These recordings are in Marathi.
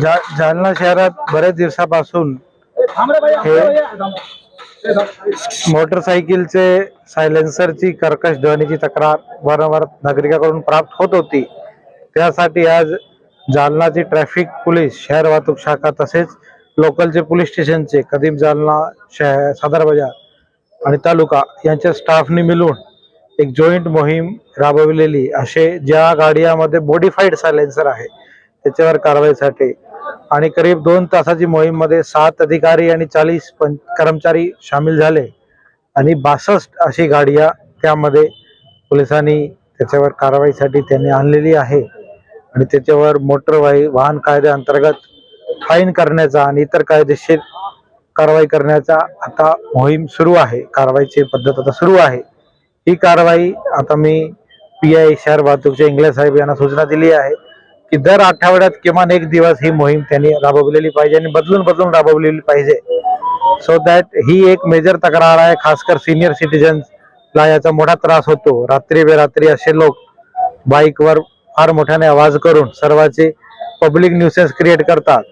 जा जालना शहरात बऱ्याच दिवसापासून हे मोटरसायकलचे सायलेन्सरची कर्कश ध्वनीची तक्रार वारंवार नागरिकांकडून प्राप्त होत होती. त्यासाठी आज जालनाची ट्रॅफिक पोलीस शहर वाहतूक शाखा तसेच लोकलचे पोलीस स्टेशनचे कदीम जालना शहर सदर बाजार आणि तालुका यांच्या स्टाफनी मिळून एक जॉईंट मोहीम राबविलेली. असे ज्या गाड्यामध्ये मॉडिफाईड सायलेन्सर आहे त्याच्यावर कारवाईसाठी. आणि करीब दोन तासाची मोहीममध्ये सात अधिकारी आणि चाळीस कर्मचारी सामील झाले. आणि बासष्ट अशी गाड्या त्यामध्ये पोलिसांनी त्याच्यावर कारवाईसाठी त्यांनी आणलेली आहे. आणि त्याच्यावर मोटर वाहन कायद्याअंतर्गत फाईन करण्याचा आणि इतर कायदेशीर कारवाई करण्याचा आता मोहीम सुरू आहे. कारवाईची पद्धत आता सुरू आहे. ही कारवाई आता मी पी आय शहर वाहतूकचे इंगळे साहेब यांना सूचना दिली आहे. की दर आठवड्यात किमान एक दिवस ही मोहीम त्यांनी राबवलेली पाहिजे आणि बदलून बदलून राबवलेली पाहिजे. सो दॅट ही एक मेजर तक्रार आहे खासकर सिनियर सिटीजन्सला याचा मोठा त्रास होतो. रात्री बेरात्री असे लोक बाईकवर फार मोठ्याने आवाज करून सर्वांचे पब्लिक न्यूसेन्स क्रिएट करतात.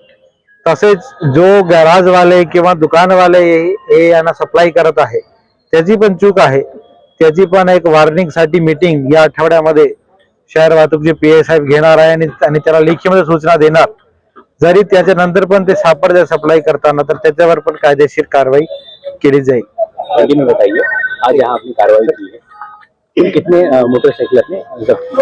तसेच जो गॅराजवाले किंवा दुकानवाले हे- यांना सप्लाय करत आहे त्याची पण चूक आहे. त्याची पण एक वॉर्निंगसाठी मीटिंग या आठवड्यामध्ये शहर वाहतूकचे पी आय साहेब घेणार आहे आणि आणि त्याला लेखीमध्ये सूचना देणार. जरी त्याच्या नंतर पण ते सापडले सप्लाय करताना तर त्याच्यावर पण कायदेशीर कारवाई केली जाईल. बताइए आज यहाँ आपने कार्रवाई की है। कितने मोटरसाइकिल जब्त